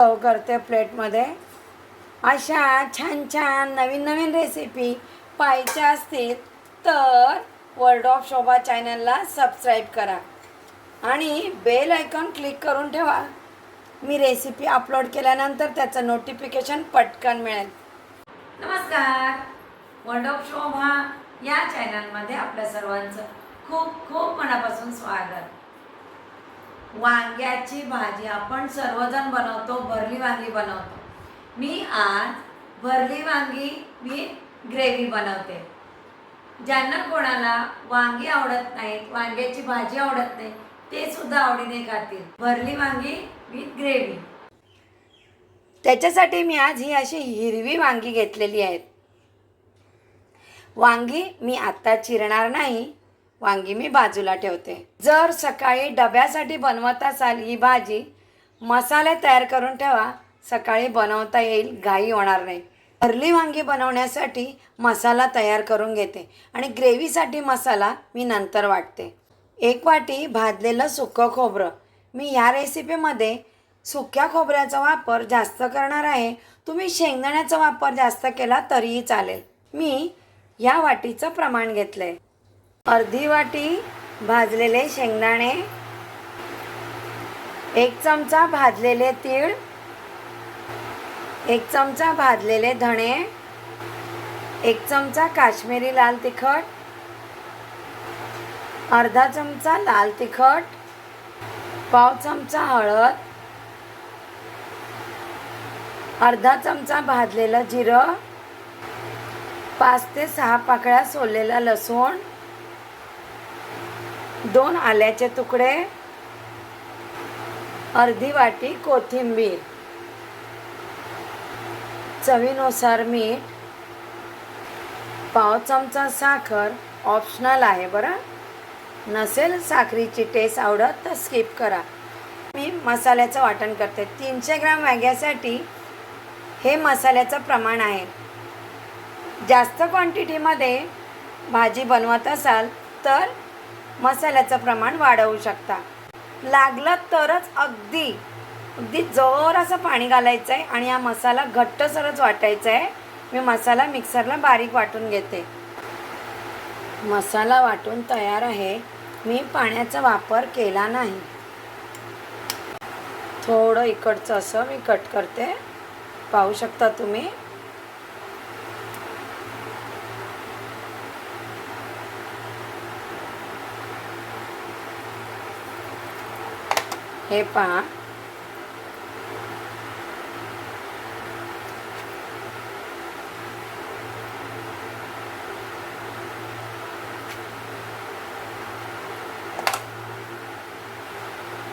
करते प्लेटमध्ये. अशा छान छान नवीन नवीन रेसिपी पाहायच्या असतील तर वर्ल्ड ऑफ शोभा चॅनलला सबस्क्राईब करा. आणि बेल आयकॉन क्लिक करून ठेवा. मी रेसिपी अपलोड केल्यानंतर त्याचं नोटिफिकेशन पटकन मिळेल. नमस्कार. वर्ल्ड ऑफ शोभा या चॅनलमध्ये आपल्या सर्वांचं खूप खूप मनापासून स्वागत. वांग्याची भाजी आपण सर्वजण बनवतो भरली वांगी बनवतो. मी आज भरली वांगी मी ग्रेव्ही बनवते. ज्यांना कोणाला वांगी आवडत नाहीत वांग्याची भाजी आवडत नाही ते सुद्धा आवडीने खातील. भरली वांगी विथ ग्रेव्ही त्याच्यासाठी मी आज ही अशी हिरवी वांगी घेतलेली आहेत वांगी मी आत्ता चिरणार नाही वांगी मी बाजूला ठेवते. जर सकाळी डब्यासाठी बनवत असाल ही भाजी मसाले तयार करून ठेवा. सकाळी बनवता येईल घाई होणार नाही. भरली वांगी बनवण्यासाठी मसाला तयार करून घेते आणि ग्रेव्हीसाठी मसाला मी नंतर वाटते. एक वाटी भाजलेलं सुकं खोबरं. मी ह्या रेसिपीमध्ये सुक्या खोबऱ्याचा वापर जास्त करणार आहे. तुम्ही शेंगदाण्याचा वापर जास्त केला तरीही चालेल. मी या वाटीचं प्रमाण घेतलं आहे अर्धी वाटी भाजलेले शेंगदाणे एक चमचा भाजलेले तीळ एक चमचा भाजलेले धणे एक चमचा काश्मीरी लाल तिखट अर्धा चमचा लाल तिखट पाव चमचा हळद अर्धा चमचा भाजलेलं जिरं पाच ते सहा पाकळ्या सोललेला लसूण दोन आल्याचे तुकडे अर्धी वाटी कोथिंबीर चवीनुसार मीठ पाव चमचा साखर ऑप्शनल आहे बरं. नसेल साखरीची टेस्ट आवडत तर स्किप करा. मी मसाल्याचं वाटण करते. तीनशे ग्राम वांग्यासाठी हे मसाल्याचं प्रमाण आहे. जास्त क्वांटिटीमध्ये भाजी बनवत असाल तर मसाल्याचं प्रमाण वाढवू शकता. लागलं तरच अगदी अगदी जोराचं पाणी घालायचं आहे आणि हा मसाला घट्टसरच वाटायचा आहे मी मसाला मिक्सरला बारीक वाटून घेते. मसाला वाटून तयार आहे. मी पाण्याचा वापर केला नाही. थोडं इकडचं असं मी कट करते. पाहू शकता तुम्ही? हे पहा.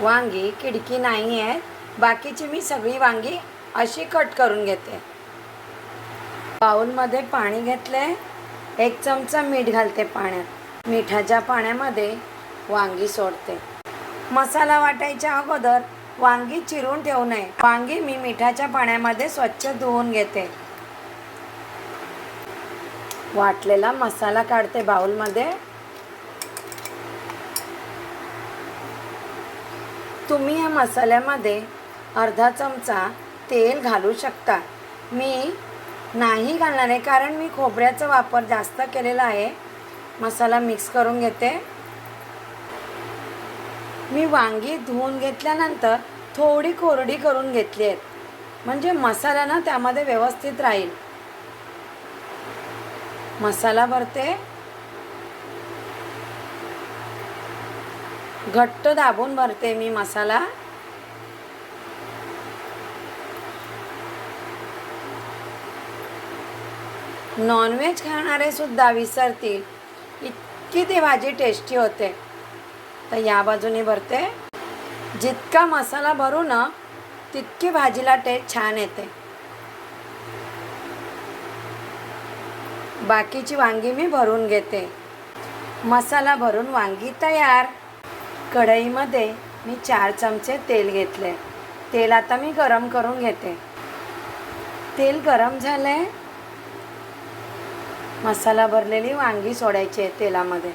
वांगी खिडकी नाही आहेत बाकीची मी सगळी वांगी अशी कट करून घेते. बाऊलमध्ये पाणी घेतले. एक चमचा मीठ घालते पाण्यात. मिठाच्या पाण्यामध्ये वांगी सोडते. मसाला वाटायच्या अगोदर वांगी चिरून ठेवू नये. वांगी मी मिठाच्या पाण्यामध्ये स्वच्छ धुवून घेते. वाटलेला मसाला काढते बाउलमध्ये. तुम्ही या मसाल्यामध्ये अर्धा चमचा तेल घालू शकता. मी नाही घालणार आहे कारण मी खोबऱ्याचा वापर जास्त केलेला आहे. मसाला मिक्स करून घेते. मी वांगी धुवून घेतल्यानंतर थोडी कोरडी करून घेतली आहेत म्हणजे मसाला ना त्यामध्ये व्यवस्थित राहील. मसाला भरते. घट्ट दाबून भरते मी मसाला. नॉनव्हेज खाणारे सुद्धा विसरतील. इतकी ती भाजी टेस्टी होते. तर या बाजूने भरते. जितका मसाला भरू ना तितकी भाजीला टेस्ट छान येते. बाकीची वांगी मी भरून घेते. मसाला भरून वांगी तयार. कढईमध्ये मी चार चमचे तेल घेतले. तेल आता मी गरम करून घेते. तेल गरम झाले मसाला भरलेली वांगी सोडायची आहे तेलामध्ये.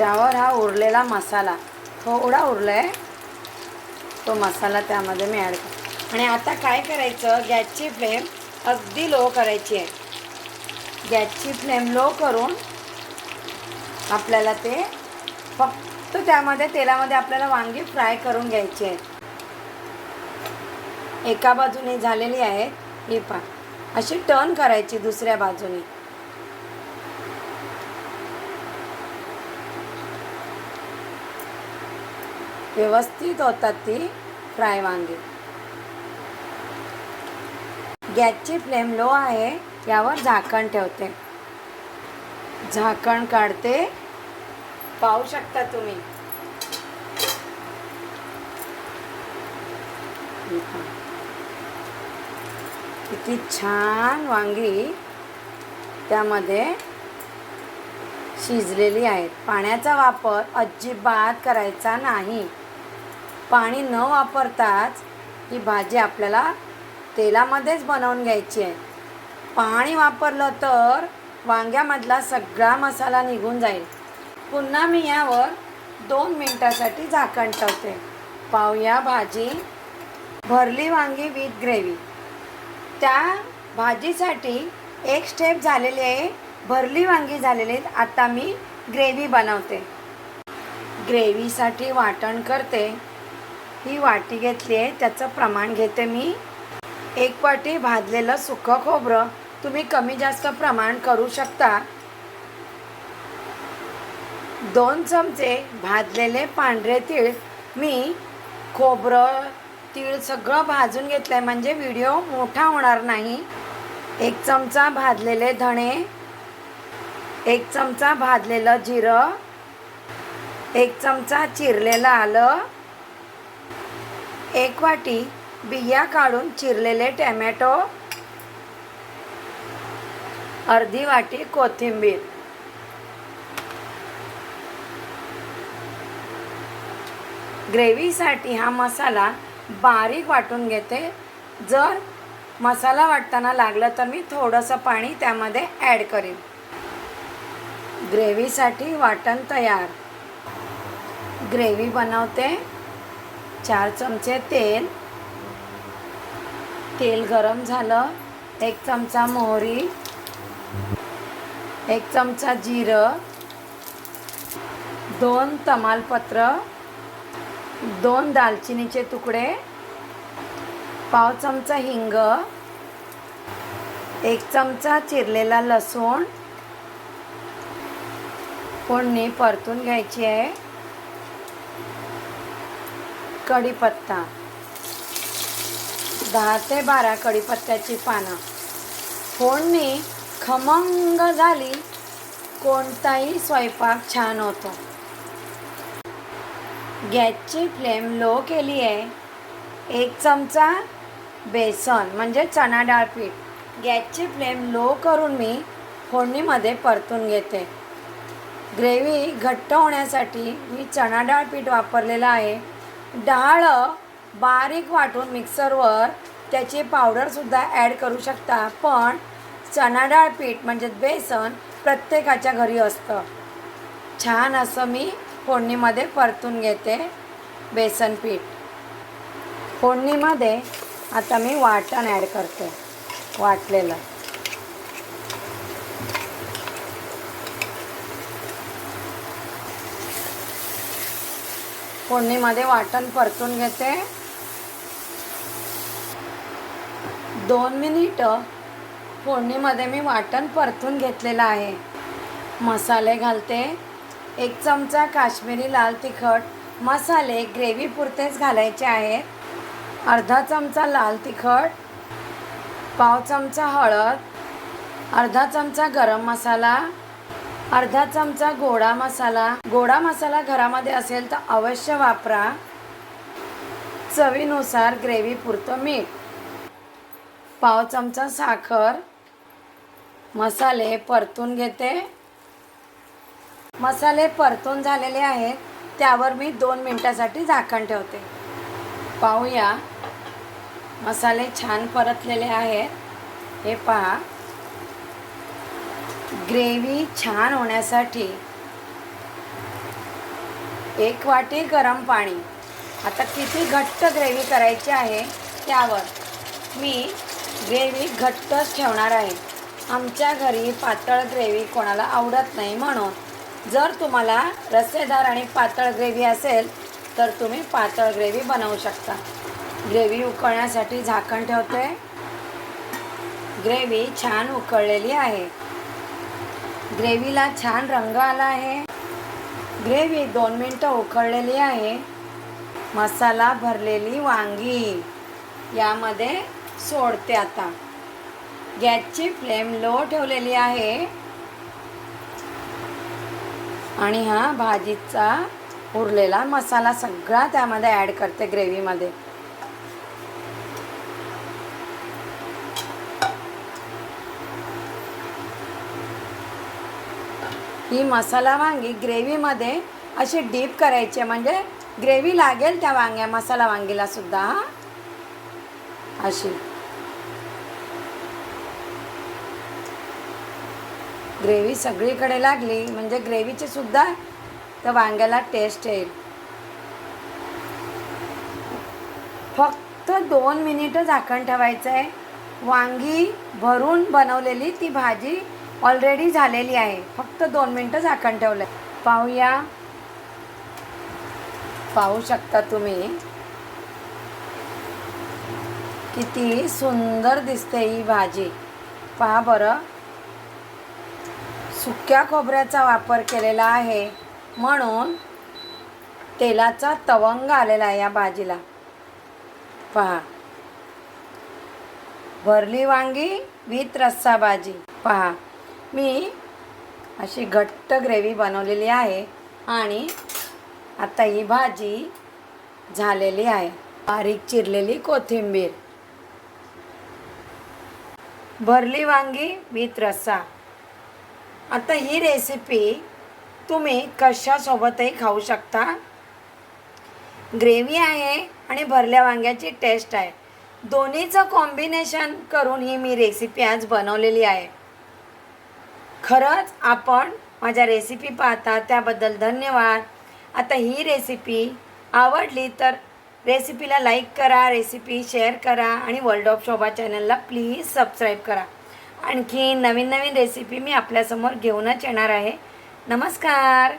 त्यावर हा उरलेला मसाला. थोडा उरला आहे तो मसाला त्यामध्ये मी ॲड करतो आणि आता काय करायचं? गॅसची फ्लेम अगदी लो करायची आहे. गॅसची फ्लेम लो करून आपल्याला ते फक्त त्यामध्ये तेलामध्ये आपल्याला वांगी फ्राय करून घ्यायची आहेत एका बाजूने झालेली आहेत ही पा अशी टर्न करायची दुसऱ्या बाजूने. व्यवस्थित होतात ती फ्राय वांगी. गॅसची फ्लेम लो आहे यावर झाकण ठेवते. झाकण काढते. पाहू शकता तुम्ही. किती छान वांगी त्यामध्ये शिजलेली आहेत. पाण्याचा वापर अजिबात करायचा नाही. पाणी न वापरताच ही भाजी आपल्याला तेलामध्येच बनवून घ्यायची आहे. पाणी वापरलं तर वांग्यामधला सगळा मसाला निघून जाईल. पुन्हा मी यावर दोन मिनटासाठी झाकण ठेवते. पाहूया भाजी भरली वांगी विथ ग्रेव्ही. त्या भाजीसाठी एक स्टेप झालेली आहे. भरली वांगी झालेली आहेत. आता मी ग्रेव्ही बनवते. ग्रेव्हीसाठी वाटण करते. ही वाटी घेतली आहे त्याचं प्रमाण घेते मी. एक वाटी भाजलेलं सुकं खोबरं. तुम्ही कमी जास्त प्रमाण करू शकता. दोन चमचे भाजलेले पांढरे तीळ. मी खोबरं तीळ सगळं भाजून घेतलं आहे म्हणजे व्हिडिओ मोठा होणार नाही. एक चमचा भाजलेले धणे. एक चमचा भाजलेलं जिरं. एक चमचा चिरलेलं आलं. एक वाटी बिया काढून चिरलेले टॅमॅटो अर्धी वाटी कोथिंबीर. ग्रेव्हीसाठी हा मसाला बारीक वाटून घेते. जर मसाला वाटताना लागला तर मी थोडंसं पाणी त्यामध्ये ॲड करीन. ग्रेव्हीसाठी वाटण तयार. ग्रेव्ही बनवते. चार चमचे तेल. तेल गरम झालं. एक चमचा मोहरी. एक चमचा जिरं. दोन तमालपत्र. दोन दालचिनीचे तुकडे. पाव चमचा हिंग. एक चमचा चिरलेला लसूण. फोडणी परतून घ्यायची आहे. कढीपत्ता. दहा ते बारा कढीपत्त्याची पानं. फोडणी खमंग झाली कोणताही स्वयंपाक छान होतो. गॅसची फ्लेम लो केली आहे. एक चमचा बेसन म्हणजे चणा डाळ पीठ. गॅसची फ्लेम लो करून मी फोडणीमध्ये परतून घेते. ग्रेव्ही घट्ट होण्यासाठी मी चणा डाळ पीठ वापरलेलं आहे. डाळ बारीक वाटून मिक्सरवर त्याची पावडरसुद्धा ॲड करू शकता. पण चणा डाळ पीठ म्हणजे बेसन प्रत्येकाच्या घरी असतं. छान असं मी फोडणीमध्ये परतून घेते बेसन पीठ. फोडणीमध्ये आता मी वाटण ॲड करते वाटलेलं. फोडणीमध्ये वाटण परतून घेते. दोन मिनिटं फोडणीमध्ये मी वाटण परतून घेतलेलं आहे. मसाले घालते. एक चमचा काश्मीरी लाल तिखट मसाले ग्रेव्ही पुरतेच घालायचे आहेत अर्धा चमचा लाल तिखट पाव चमचा हळद अर्धा चमचा गरम मसाला अर्धा चमचा गोडा मसाला. गोडा मसाला घरामध्ये असेल तर अवश्य वापरा. चवीनुसार ग्रेव्ही पुरतं मीठ. पाव चमचा साखर. मसाले परतून घेते. मसाले परतून झालेले आहेत. त्यावर मी दोन मिनटासाठी झाकण ठेवते. पाहूया. मसाले छान परतलेले आहेत. हे पहा. ग्रेव्ही छान होण्यासाठी एक वाटी गरम पाणी. आता किती घट्ट ग्रेव्ही करायची आहे त्यावर मी ग्रेव्ही घट्टच ठेवणार आहे. आमच्या घरी पातळ ग्रेव्ही कोणाला आवडत नाही म्हणून. जर तुम्हाला रस्सेदार आणि पातळ ग्रेव्ही असेल तर तुम्ही पातळ ग्रेव्ही बनवू शकता. ग्रेव्ही उकळण्यासाठी झाकण ठेवते ग्रेव्ही छान उकळलेली आहे. ग्रेव्हीला छान रंग आला आहे. ग्रेव्ही दोन मिनटं उकळलेली आहे. मसाला भरलेली वांगी. यामध्ये सोडते आता. गॅसची फ्लेम लो ठेवलेली आहे. आणि हा भाजीचा उरलेला मसाला सगळा त्यामध्ये ॲड करते ग्रेव्हीमध्ये. ही मसाला वांगी ग्रेव्हीमध्ये अशी डीप करायची म्हणजे ग्रेव्ही लागेल त्या वांग्या मसाला वांगीला सुद्धा हा. अशी. ग्रेव्ही सगळीकडे लागली म्हणजे ग्रेव्हीची सुद्धा त्या वांग्याला टेस्ट येईल. फक्त दोन मिनिटं झाकण ठेवायचं आहे वांगी भरून बनवलेली ती भाजी ऑलरेडी झालेली आहे. फक्त दोन मिनटं झाकण ठेवलं आहे पाहूया. पाहू शकता तुम्ही किती सुंदर दिसते ही भाजी. पहा बरं. सुक्या खोबऱ्याचा वापर केलेला आहे. म्हणून तेलाचा तवंग आलेला आहे या भाजीला. पहा. भरली वांगी विथ रस्सा भाजी. पहा. मी अशी घट्ट ग्रेव्ही बनवलेली आहे आणि आता ही भाजी झालेली आहे. बारीक चिरलेली कोथिंबीर. भरली वांगी विथ रस्सा. आता ही रेसिपी तुम्ही कशासोबतही खाऊ शकता. ग्रेव्ही आहे आणि भरल्या वांग्याची टेस्ट आहे. दोन्हीचं कॉम्बिनेशन करून ही मी रेसिपी आज बनवलेली आहे. खरंच आपण माझ्या रेसिपी पाहता त्याबद्दल धन्यवाद. आता ही रेसिपी आवडली तर रेसिपीला लाईक करा रेसिपी शेअर करा आणि वर्ल्ड ऑफ शोभा चॅनलला प्लीज सबस्क्राईब करा. आणखी नवीन नवीन रेसिपी मी आपल्यासमोर घेऊनच येणार आहे. नमस्कार!